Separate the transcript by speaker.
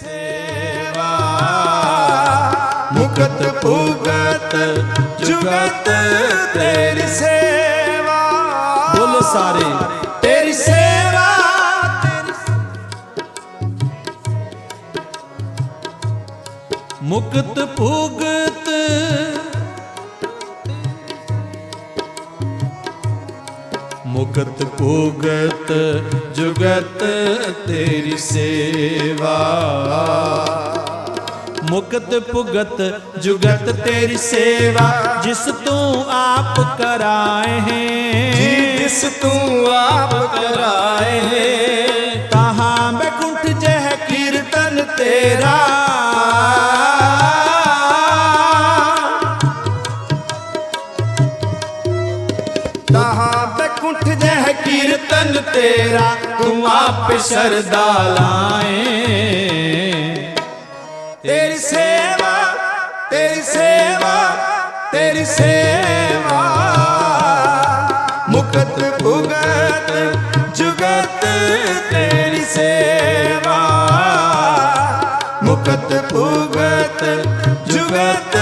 Speaker 1: ਸੇਵਾ। ਮੁਕਤ ਭੁਗਤ ਜੁਗਤ ਤੇਰੀ ਸੇਵਾ।
Speaker 2: ਬੋਲ ਸਾਰੇ
Speaker 1: ਤੇਰੀ ਸੇਵਾ
Speaker 2: ਮੁਕਤ ਭੁਗਤ ਮੁਕਤ ਭੁਗਤ ਜੁਗਤ ਤੇਰੀ ਸੇਵਾ। ਮੁਕਤ ਭੁਗਤ ਜੁਗਤ ਤੇਰੀ ਸੇਵਾ ਜਿਸ ਤੂੰ ਆਪ ਕਰਾਏ ਹੈ।
Speaker 1: ਜਿਸ ਤੂੰ ਆਪ ਕਰਾਏ ਹੈ।
Speaker 2: ਤਹਾਂ ਬੈਕੁੰਠ ਜਹ ਕੀਰਤਨ ਤੇਰਾ।
Speaker 1: ਤਹਾਂ ਬੈਕੁੰਠ ਜਹ
Speaker 2: ਕੀਰਤਨ ਤੇਰਾ, ਤੂੰ ਆਪ ਸ਼ਰਦਾ ਲਾਏ।
Speaker 1: ਤੇਰੀ ਸੇਵਾ ਤੇਰੀ ਸੇਵਾ ਤੇਰੀ ਸੇਵਾ। ਮੁਕਤ ਭੁਗਤ ਜੁਗਤ ਤੇਰੀ ਸੇਵਾ। ਮੁਕਤ ਭੁਗਤ ਜੁਗਤ